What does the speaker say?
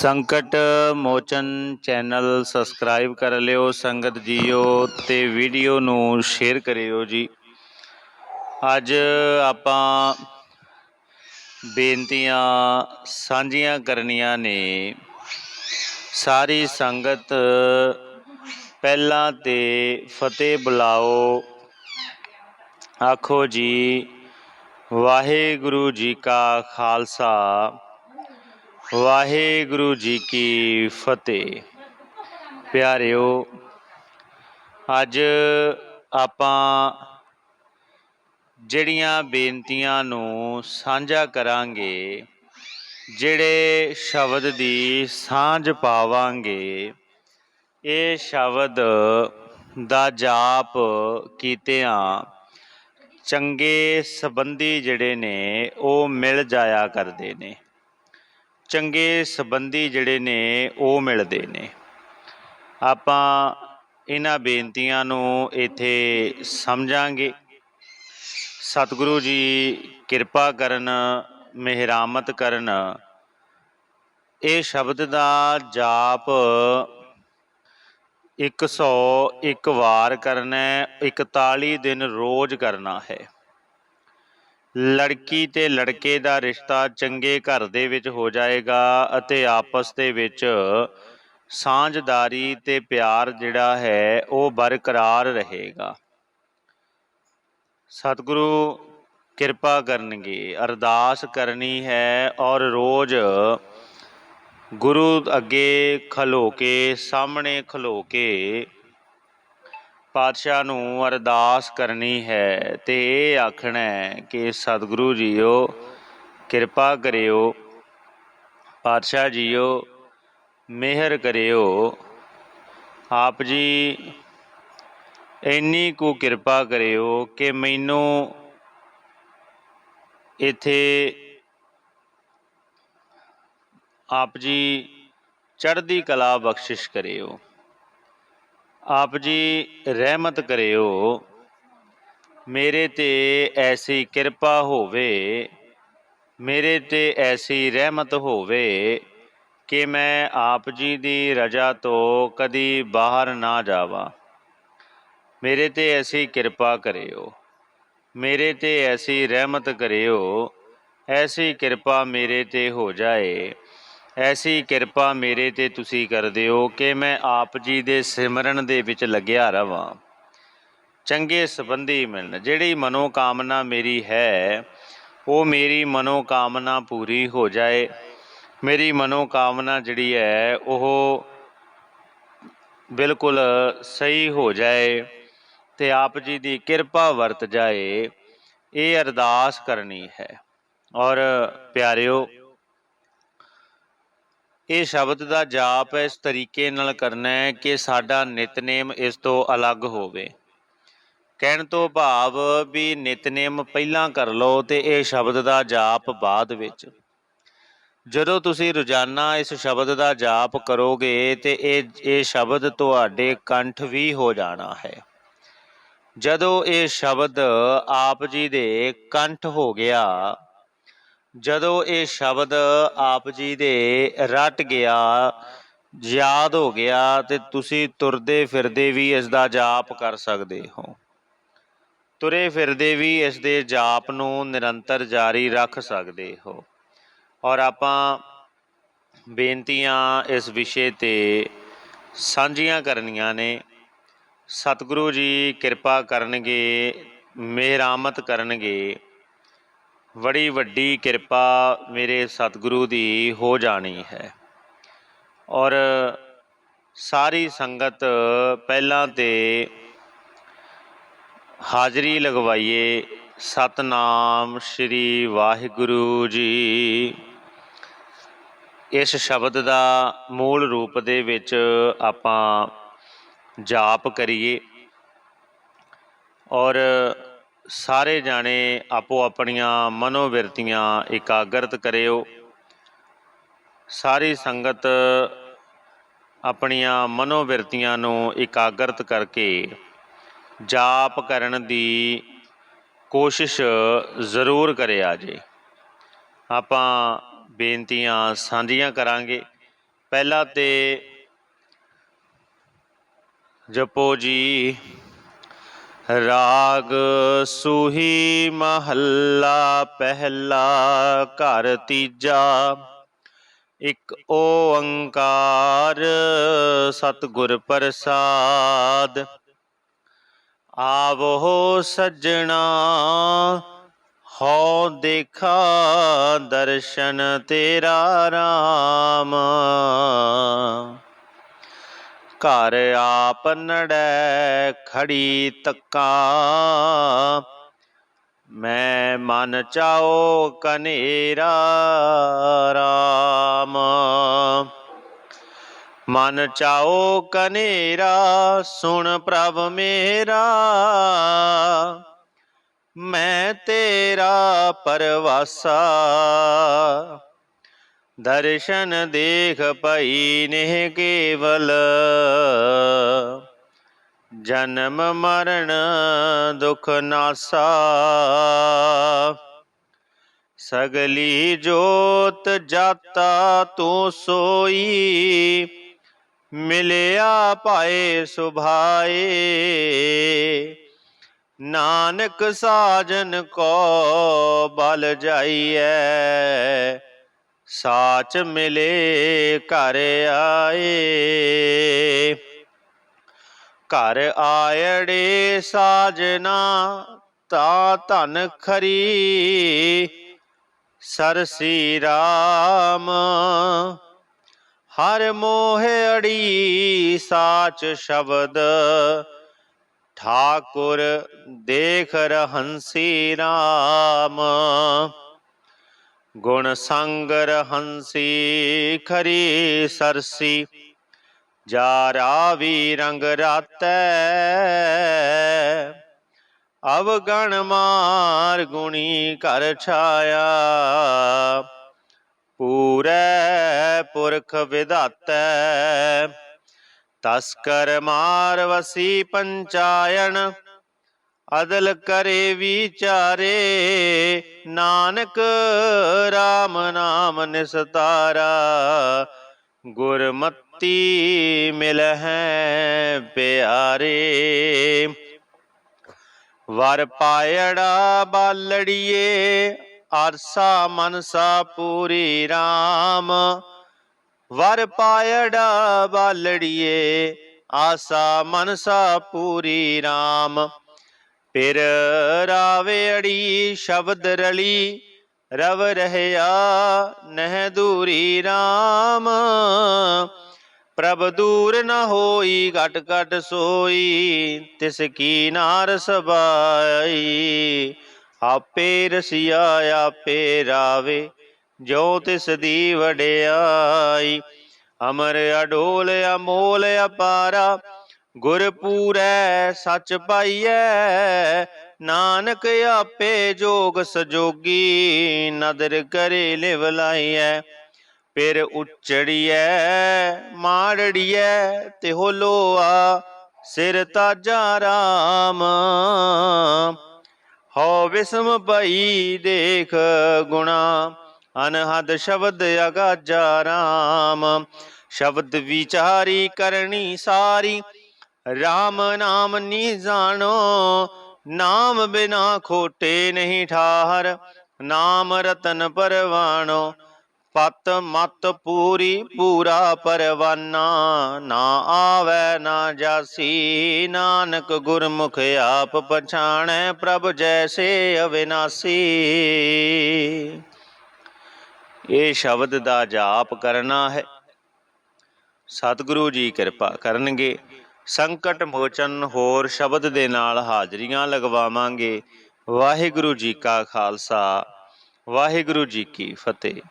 ਸੰਕਟ ਮੋਚਨ channel subscribe ਕਰ ਲਿਓ, ਸੰਗਤ ਜੀਓ ਤੇ ਵੀਡੀਓ ਨੂੰ ਸ਼ੇਅਰ ਕਰਿਓ ਜੀ। ਅੱਜ ਆਪਾਂ ਬੇਨਤੀਆਂ ਸਾਂਝੀਆਂ ਕਰਨੀਆਂ ਨੇ। ਸਾਰੀ ਸੰਗਤ ਪਹਿਲਾਂ ਤੇ ਫਤਿਹ ਬੁਲਾਓ। ਆਖੋ ਜੀ, ਵਾਹਿਗੁਰੂ ਜੀ ਕਾ ਖਾਲਸਾ। ਵਾਹਿਗੁਰੂ ਜੀ ਕੀ ਫਤਿਹ। ਪਿਆਰਿਓ, ਅੱਜ ਆਪਾਂ ਜਿਹੜੀਆਂ ਬੇਨਤੀਆਂ ਨੂੰ ਸਾਂਝਾ ਕਰਾਂਗੇ, ਜਿਹੜੇ ਸ਼ਬਦ ਦੀ ਸਾਂਝ ਪਾਵਾਂਗੇ, ਇਹ ਸ਼ਬਦ ਦਾ ਜਾਪ ਕੀਤਿਆਂ ਚੰਗੇ ਸੰਬੰਧੀ ਜਿਹੜੇ ਨੇ, ਉਹ ਮਿਲ ਜਾਇਆ ਕਰਦੇ ਨੇ। ਚੰਗੇ ਸੰਬੰਧੀ ਜਿਹੜੇ ਨੇ, ਉਹ ਮਿਲਦੇ ਨੇ। ਆਪਾਂ ਇਹਨਾਂ ਬੇਨਤੀਆਂ ਨੂੰ ਇੱਥੇ ਸਮਝਾਂਗੇ। ਸਤਿਗੁਰੂ ਜੀ ਕਿਰਪਾ ਕਰਨ, ਮਿਹਰਾਮਤ ਕਰਨ। ਇਹ ਸ਼ਬਦ ਦਾ ਜਾਪ 101 ਵਾਰ ਕਰਨਾ ਹੈ 41 ਦਿਨ ਰੋਜ਼ ਕਰਨਾ ਹੈ। ਲੜਕੀ ਤੇ ਲੜਕੇ ਦਾ ਰਿਸ਼ਤਾ ਚੰਗੇ ਘਰ ਦੇ ਵਿੱਚ ਹੋ ਜਾਏਗਾ ਅਤੇ ਆਪਸ ਦੇ ਵਿੱਚ ਸਾਂਝਦਾਰੀ ਤੇ ਪਿਆਰ ਜਿਹੜਾ ਹੈ ਉਹ ਬਰਕਰਾਰ ਰਹੇਗਾ। ਸਤਿਗੁਰੂ, ਕਿਰਪਾ ਕਰਨਗੇ, ਅਰਦਾਸ ਕਰਨੀ ਹੈ ਔਰ ਰੋਜ਼ ਗੁਰੂ ਅੱਗੇ ਖਲੋ ਕੇ, ਸਾਹਮਣੇ ਖਲੋ ਕੇ ਪਾਤਸ਼ਾਹ ਨੂੰ ਅਰਦਾਸ ਕਰਨੀ ਹੈ ਤੇ ਇਹ ਆਖਣਾ ਕਿ ਸਤਿਗੁਰੂ ਜੀਓ, ਕਿਰਪਾ ਕਰਿਓ। ਪਾਤਸ਼ਾਹ ਜੀਓ, ਮਿਹਰ ਕਰਿਓ। ਆਪ ਜੀ ਇੰਨੀ ਕੁ ਕਿਰਪਾ ਕਰਿਓ ਕਿ ਮੈਨੂੰ ਇਥੇ ਆਪ ਜੀ ਚੜ੍ਹਦੀ ਕਲਾ ਬਖਸ਼ਿਸ਼ ਕਰਿਓ। ਆਪ ਜੀ ਰਹਿਮਤ ਕਰਿਓ, ਮੇਰੇ ਤੇ ਐਸੀ ਕਿਰਪਾ ਹੋਵੇ, ਮੇਰੇ ਤੇ ਐਸੀ ਰਹਿਮਤ ਹੋਵੇ ਕਿ ਮੈਂ ਆਪ ਜੀ ਦੀ ਰਜਾ ਤੋਂ ਕਦੀ ਬਾਹਰ ਨਾ ਜਾਵਾਂ। ਮੇਰੇ ਤੇ ਐਸੀ ਕਿਰਪਾ ਕਰਿਓ, ਮੇਰੇ ਤੇ ਐਸੀ ਰਹਿਮਤ ਕਰਿਓ, ਐਸੀ ਕਿਰਪਾ ਮੇਰੇ ਤੇ ਹੋ ਜਾਏ। ਐਸੀ ਕਿਰਪਾ ਮੇਰੇ ਤੇ ਤੁਸੀਂ ਕਰਦੇ ਹੋ ਕਿ ਮੈਂ ਆਪ ਜੀ ਦੇ ਸਿਮਰਨ ਦੇ ਵਿੱਚ ਲੱਗਿਆ ਰਵਾਂ। ਚੰਗੇ ਸੰਬੰਧੀ ਮਿਲਣ। ਜਿਹੜੀ ਮਨੋ ਕਾਮਨਾ ਮੇਰੀ ਹੈ, ਉਹ ਮੇਰੀ ਮਨੋ ਕਾਮਨਾ ਪੂਰੀ ਹੋ ਜਾਏ। ਮੇਰੀ ਮਨੋ ਕਾਮਨਾ ਜਿਹੜੀ ਹੈ, ਉਹ ਬਿਲਕੁਲ ਸਹੀ ਹੋ ਜਾਏ ਤੇ ਆਪ ਜੀ ਦੀ ਕਿਰਪਾ ਵਰਤ ਜਾਏ, ਇਹ ਅਰਦਾਸ ਕਰਨੀ ਹੈ। ਔਰ ਪਿਆਰਿਓ ਇਹ ਸ਼ਬਦ ਦਾ ਜਾਪ ਇਸ ਤਰੀਕੇ ਨਾਲ ਕਰਨਾ ਹੈ ਕਿ ਸਾਡਾ ਨਿਤਨੇਮ ਇਸ ਤੋਂ ਅਲੱਗ ਹੋਵੇ। ਕਹਿਣ ਤੋਂ ਭਾਵ ਵੀ ਨਿਤਨੇਮ ਪਹਿਲਾਂ ਕਰ ਲਓ ਤੇ ਇਹ ਸ਼ਬਦ ਦਾ ਜਾਪ ਬਾਅਦ ਵਿੱਚ। ਜਦੋਂ ਤੁਸੀਂ ਰੋਜ਼ਾਨਾ ਇਸ ਸ਼ਬਦ ਦਾ ਜਾਪ ਕਰੋਗੇ ਤੇ ਇਹ ਇਹ ਸ਼ਬਦ ਤੁਹਾਡੇ ਕੰਠ ਵੀ ਹੋ ਜਾਣਾ ਹੈ। ਜਦੋਂ ਇਹ ਸ਼ਬਦ ਆਪ ਜੀ ਦੇ ਕੰਠ ਹੋ ਗਿਆ ਜਦੋਂ ਇਹ ਸ਼ਬਦ ਆਪ ਜੀ ਦੇ ਰਟ ਗਿਆ, ਯਾਦ ਹੋ ਗਿਆ ਤੇ ਤੁਸੀਂ ਤੁਰਦੇ ਫਿਰਦੇ ਵੀ ਇਸ ਦਾ ਜਾਪ ਕਰ ਸਕਦੇ ਹੋ। ਤੁਰੇ ਫਿਰਦੇ ਵੀ ਇਸ ਦੇ ਜਾਪ ਨੂੰ ਨਿਰੰਤਰ ਜਾਰੀ ਰੱਖ ਸਕਦੇ ਹੋ। ਔਰ ਆਪਾਂ ਬੇਨਤੀਆਂ ਇਸ ਵਿਸ਼ੇ ਤੇ ਸਾਂਝੀਆਂ ਕਰਨੀਆਂ ਨੇ। ਸਤਿਗੁਰੂ ਜੀ ਕਿਰਪਾ ਕਰਨਗੇ ਮਿਹਰਾਮਤ ਕਰਨਗੇ। ਬੜੀ ਵੱਡੀ ਕਿਰਪਾ ਮੇਰੇ ਸਤਿਗੁਰੂ ਦੀ ਹੋ ਜਾਣੀ ਹੈ। ਔਰ ਸਾਰੀ ਸੰਗਤ ਪਹਿਲਾਂ ਤੇ ਹਾਜ਼ਰੀ ਲਗਵਾਈਏ। ਸਤਨਾਮ ਸ੍ਰੀ ਵਾਹਿਗੁਰੂ ਜੀ। ਇਸ ਸ਼ਬਦ ਦਾ ਮੂਲ ਰੂਪ ਦੇ ਵਿੱਚ ਆਪਾਂ ਜਾਪ ਕਰੀਏ। ਔਰ ਸਾਰੇ ਜਾਣੇ ਆਪੋ ਆਪਣੀਆਂ ਮਨੋਵਿਰਤੀਆਂ ਇਕਾਗਰਤ ਕਰਿਓ। ਸਾਰੀ ਸੰਗਤ ਆਪਣੀਆਂ ਮਨੋਵਿਰਤੀਆਂ ਨੂੰ ਇਕਾਗਰਤ ਕਰਕੇ ਜਾਪ ਕਰਨ ਦੀ ਕੋਸ਼ਿਸ਼ ਜ਼ਰੂਰ ਕਰਿਆ ਜੇ ਆਪਾਂ ਬੇਨਤੀਆਂ ਸਾਂਝੀਆਂ ਕਰਾਂਗੇ। ਪਹਿਲਾ ਤੇ ਜਪੋ ਜੀ। ਰਾਗ ਸੂਹੀ ਮਹੱਲਾ ਪਹਿਲਾ ਘਰ ਤੀਜਾ। ਇਕ ਓੰਕਾਰ ਸਤਿਗੁਰ ਪ੍ਰਸਾਦ। ਆਵੋ ਸੱਜਣਾ, ਹਉ ਦੇਖਾ ਦਰਸ਼ਨ ਤੇਰਾ ਰਾਮ। ਘਰ ਆਪ ਖੜੀ ਤੱਕਾ। ਮੈਂ ਮਨ ਚਾਓ ਕਨੇਰਾ ਰਾਮ। ਮਨ ਚਾਓ ਕਨੇਰਾ ਸੁਣ ਪ੍ਰਭ ਮੇਰਾ। ਮੈਂ ਤੇਰਾ ਪਰਵਾਸਾ। ਦਰਸ਼ਨ ਦੇਖ ਪਈ ਨੇ ਕੇਵਲ ਜਨਮ ਮਰਨ ਦੁਖ ਨਾਸਾ। ਸਗਲੀ ਜੋਤ ਜਾਤਾ ਤੂੰ ਸੋਈ, ਮਿਲਿਆ ਪਾਏ ਸੁਭਾਏ। ਨਾਨਕ ਸਾਜਨ ਕੋ ਬਲ ਜਾਈਐ ਸਾਚ ਮਿਲੇ ਘਰ ਆਏ। ਘਰ ਆਇੜੇ ਸਾਜਨਾ ਤਾ ਧਨ ਖਰੀ। ਸਰਸੀ ਰਾਮ, ਹਰ ਮੋਹ ਅੜੀ ਸਾਚ ਸ਼ਬਦ। ਠਾਕੁਰ ਦੇਖ ਰਹੰਸੀ ਰਾਮ। ਗੁਣ ਸੰਗ ਰਹੰਸੀ ਖਰੀ ਸਰਸੀ ਜਾ ਰਾਵੀ ਰੰਗ ਰਾਤੈ। ਅਵਗਣ ਮਾਰ ਗੁਣੀ ਕਰ ਛਾਇਆ, ਪੂਰੈ ਪੁਰਖ ਵਿਧਾਤੈ। ਤਸਕਰ ਮਾਰ ਵਸੀ ਪੰਚਾਇਣ ਅਦਲ ਕਰੇ ਵਿਚਾਰੇ, ਨਾਨਕ RAM ਨਾਮ ਨਿਸਤਾਰਾ। ਗੁਰਮਤੀ ਮਿਲ ਹੈ ਪਿਆਰੇ। ਵਰ ਪਾਇੜਾ ਬਾਲੜੀਏ ਆਰਸਾ ਮਨਸਾ ਪੂਰੀ RAM ਵਰ ਪਾਇੜਾ ਬਾਲੜੀਏ, ਆਸਾ ਮਨਸਾ ਪੂਰੀ RAM ਫਿਰ ਰਾਵੇ ਅੜੀ ਸ਼ਬਦ ਰਲੀ, ਰਵ ਰਹਿਆ ਨਹਿ ਦੂਰੀ RAM ਪ੍ਰਭ ਦੂਰ ਨ ਹੋਈ, ਘਟ ਘਟ ਸੋਈ, ਤਿਸ ਕੀ ਨਾਰ ਸਬਾਈ। ਆਪੇ ਰਸਿਆ, ਆਪੇ ਰਾਵੇ, ਜੋ ਤਿਸ ਦੀ ਵਡਿਆਈ। ਅਮਰ ਅਡੋਲ ਅਮੋਲ ਅਪਾਰਾ ਗੁਰ ਪੂਰੈ ਸੱਚ ਪਾਈਐ, ਨਾਨਕ ਆਪੇ ਜੋਗ ਸਜੋਗੀ, ਨਦਰ ਕਰੇ ਲਿਵ ਲਾਈਐ। ਫਿਰ ਉਚੜੀਐ, ਮਾੜੜੀਐ, ਤੇ ਹੋ ਲੋਆ, ਸਿਰ ਤਾਜਾ ਰਾਮ। ਹੋ ਵਿਸਮ ਪਈ ਦੇਖ ਗੁਣਾ, ਅਨਹਦ ਸ਼ਬਦ ਅਗਾਜਾ ਰਾਮ। ਸ਼ਬਦ ਵਿਚਾਰੀ ਕਰਨੀ ਸਾਰੀ RAM ਨਾਮ ਨੀ ਜਾਣੋ, ਨਾਮ ਬਿਨਾ ਖੋਟੇ ਨਹੀਂ ਠਾਹਰ, ਨਾਮ ਰਤਨ ਪਰਵਾਣੋ, ਪਤ ਮਤ ਪੂਰੀ ਪੂਰਾ ਪਰਵਾਨਾ, ਨਾ ਆਵੈ, ਨਾ ਜਾਸੀ, ਨਾਨਕ ਗੁਰਮੁਖ ਆਪ ਪਛਾਣੈ, ਪ੍ਰਭ ਜੈਸੇ ਅਵਿਨਾਸੀ। ਇਹ ਸ਼ਬਦ ਦਾ ਜਾਪ ਕਰਨਾ ਹੈ। ਸਤਿਗੁਰੂ ਜੀ ਕਿਰਪਾ ਕਰਨਗੇ। ਸੰਕਟ ਮੋਚਨ ਹੋਰ ਸ਼ਬਦ ਦੇ ਨਾਲ ਹਾਜ਼ਰੀਆਂ ਲਗਵਾਵਾਂਗੇ। ਵਾਹਿਗੁਰੂ ਜੀ ਕਾ ਖਾਲਸਾ, ਵਾਹਿਗੁਰੂ ਜੀ ਕੀ ਫਤਿਹ।